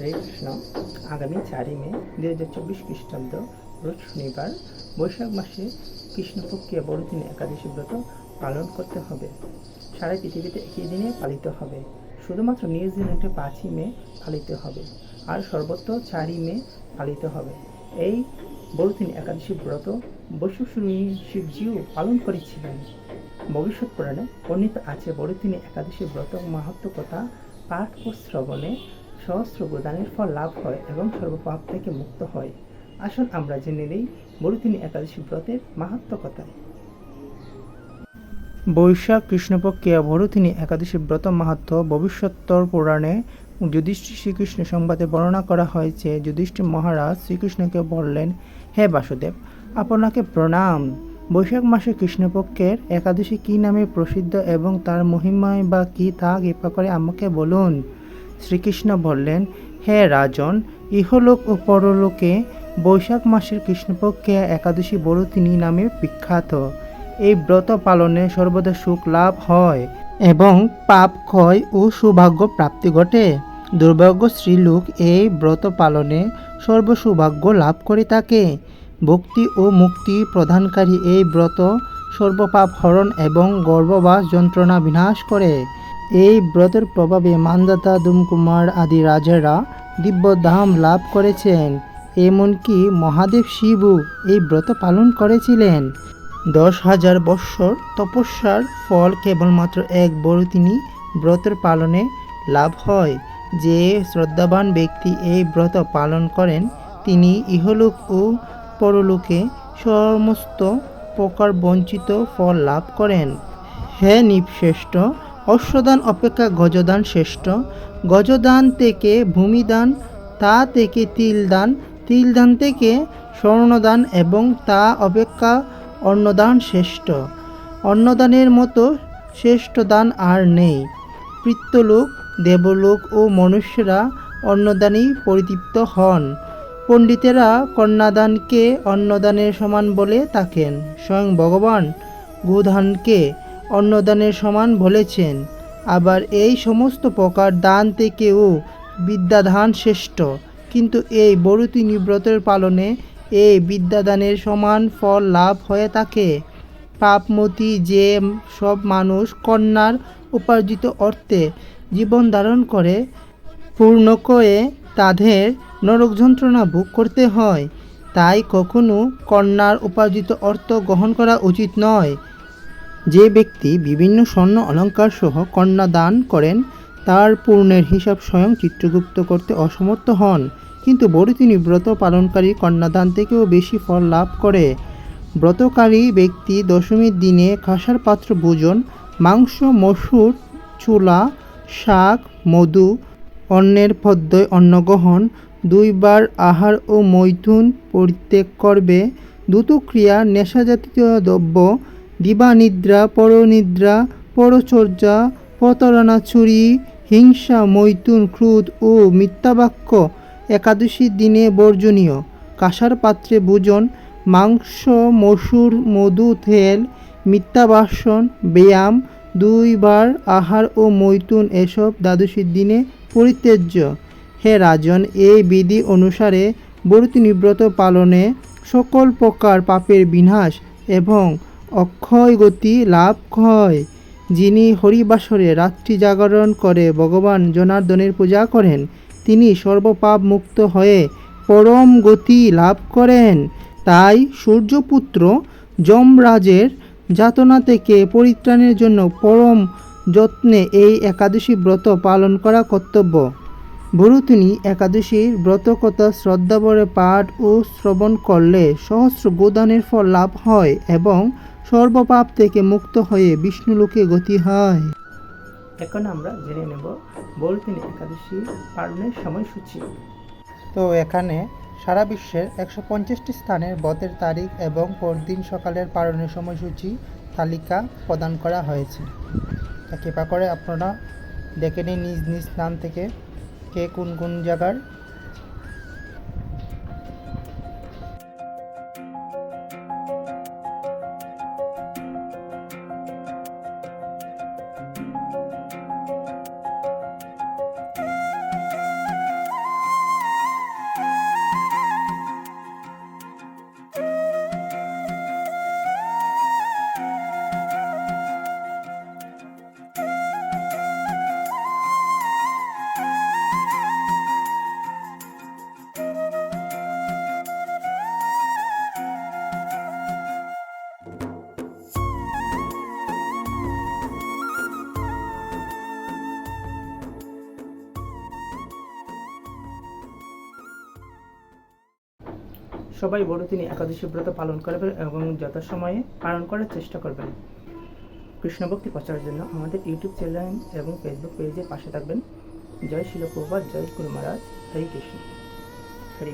হরে কৃষ্ণ আগামী চারই মে দু হাজার চব্বিশ খ্রিস্টাব্দ, রোজ শনিবার, বৈশাখ মাসে কৃষ্ণপক্ষীয় বড়দিন একাদশী ব্রত পালন করতে হবে। সারা পৃথিবীতে একই দিনে পালিত হবে। শুধুমাত্র নিউজিল্যান্ডে পাঁচই মে পালিত হবে আর সর্বত্র চারই মে পালিত হবে। এই বড়দিন একাদশী ব্রত বৈশ্বশ্রী শিবজিও পালন করেছিলেন। ভবিষ্যৎ পুরাণে বর্ণিত আছে, বড়দিনে একাদশী ব্রত মাহাত্ম কথা পাঠ ও শ্রবণে সহস্র গোদানের ফল লাভ হয় এবং সর্বপাপ থেকে মুক্ত হয়। আসুন আমরা জেনে নেই বড়দিনী একাদশী ব্রতের মাহাত্ম কথায় বৈশাখ, কৃষ্ণপক্ষে ভরতিনী একাদশী ব্রত মাহাত্ম ভবিষ্যত্তর পুরাণে যুধিষ্ঠির শ্রীকৃষ্ণ সংবাদে বর্ণনা করা হয়েছে। যুধিষ্ঠির মহারাজ শ্রীকৃষ্ণকে বললেন, হে বাসুদেব, আপনাকে প্রণাম। বৈশাখ মাসে কৃষ্ণপক্ষের একাদশী কী নামে প্রসিদ্ধ এবং তার মহিমায় বা কী তা কৃপা করে আমাকে বলুন। শ্রীকৃষ্ণ বললেন, হে রাজন, ইহলোক ও পরলোকে বৈশাখ মাসের কৃষ্ণপক্ষে একাদশী বড়তিনী নামে বিখ্যাত। এই ব্রত পালনে সর্বদা সুখ লাভ হয় এবং পাপ ক্ষয় ও সৌভাগ্য প্রাপ্তি ঘটে। দুর্ভাগ্য স্ত্রীলোক এই ব্রত পালনে সর্বসৌভাগ্য লাভ করে থাকে। ভক্তি ও মুক্তি প্রদানকারী এই ব্রত সর্বপাপ হরণ এবং গর্ভবাস যন্ত্রণা বিনাশ করে। এই ব্রতের প্রভাবে মানদাতা দুমকুমার আদি রাজারা দিব্য দিব্যধাম লাভ করেছেন। এমনকি মহাদেব শিবও এই ব্রত পালন করেছিলেন। দশ হাজার বৎসর তপস্যার ফল কেবলমাত্র এক বড় তিনি ব্রতের পালনে লাভ হয়। যে শ্রদ্ধাবান ব্যক্তি এই ব্রত পালন করেন, তিনি ইহলোক ও পরলোকে সমস্ত প্রকার বঞ্চিত ফল লাভ করেন। হে নিপশ্রেষ্ঠ অশ্বদান অপেক্ষা গজদান শ্রেষ্ঠ। গজদান থেকে ভূমিদান, তা থেকে তিলদান তিলদান থেকে স্বর্ণদান এবং তা অপেক্ষা অন্নদান শ্রেষ্ঠ। অন্নদানের মতো শ্রেষ্ঠ দান আর নেই। পিতৃলোক দেবলোক ও মনুষ্যরা অন্নদানেই পরিতৃপ্ত হন। পণ্ডিতেরা কন্যাদানকে অন্নদানের সমান বলে থাকেন। স্বয়ং ভগবান গোধানকে অন্নদানের সমান বলেছেন, আবার এই সমস্ত প্রকার দান থেকেও বিদ্যাদান শ্রেষ্ঠ। কিন্তু এই বড়তি নিব্রতের পালনে এই বিদ্যাদানের সমান ফল লাভ হয়ে থাকে। পাপমতি যে সব মানুষ কন্যার উপার্জিত অর্থে জীবন ধারণ করে পূর্ণকয়ে তাদের নরক যন্ত্রণা ভোগ করতে হয়। তাই কখনো কন্যার উপার্জিত অর্থ গ্রহণ করা উচিত নয়। যে ব্যক্তি বিভিন্ন স্বর্ণ অলঙ্কার সহ কন্যা দান করেন, তার পূর্ণের হিসাব স্বয়ং চিত্রগুপ্ত করতে অসমর্থ হন। কিন্তু বড় তিনি ব্রত পালনকারী কন্যাদান থেকেও বেশি ফল লাভ করে। ব্রতকারী ব্যক্তি দশমীর দিনে খাসার পাত্র ভোজন, মাংস, মসুর, চুলা, শাক, মধু অন্যের পদ্ময় অন্নগ্রহণ, দুইবার আহার ও মৈথুন পরিত্যাগ করবে। দুটো দ্রুতক্রিয়া নেশাজাতীয় দ্রব্য দিবানিদ্রা, পরনিদ্রা, পরচর্যা, প্রতারণা, চুরি, হিংসা, মৈথুন, ক্রোধ ও মিথ্যাবাক্য একাদশীর দিনে বর্জনীয়। কাঁসার পাত্রে ভোজন, মাংস, মসুর, মধু, তেল, মিথ্যাবাসন, ব্যায়াম, দুইবার আহার ও মৈথুন এসব দ্বাদশীর দিনে পরিত্যাজ্য। হে রাজন, এই বিধি অনুসারে বরতি নিব্রত পালনে সকল প্রকার পাপের বিনাশ এবং অক্ষয় গতি লাভ হয় যিনি হরিবাসরে রাত্রি জাগরণ করে, ভগবান জনার্দনের পূজা করেন। তিনি সর্বপাপ মুক্ত হয়ে পরম গতি লাভ করেন। তাই সূর্যপুত্র যমরাজের যাতনা থেকে পরিত্রাণের জন্য পরম যত্নে এই একাদশী ব্রত পালন করা কর্তব্য। ভরতুনি একাদশীর ব্রতকথা শ্রদ্ধাভরে পাঠ ও শ্রবণ করলে সহস্র গোদানের ফল লাভ হয় এবং সর্বপাপ থেকে মুক্ত হয়ে বিষ্ণুলোকে গতি হয়। এখন আমরা জেনে নেব বলতিনি একাদশী পালনের সময়সূচি। তো এখানে সারা বিশ্বের একশো পঞ্চাশটি স্থানের বতের তারিখ এবং পরদিন সকালের পালনের সময়সূচি তালিকা প্রদান করা হয়েছে। কৃপা করে আপনারা দেখে নিন নিজ নিজ স্থান থেকে কে কোন কোন জায়গার সবাই বড়, তিনি একাদশী ব্রত পালন করবেন এবং যথাসময়ে পালন করার চেষ্টা করবেন। কৃষ্ণ ভক্তি প্রচারের জন্য আমাদের ইউটিউব চ্যানেল এবং ফেসবুক পেজে পাশে থাকবেন। জয় শিলপ্রভা, জয় গুরু হরে কৃষ্ণ। হরি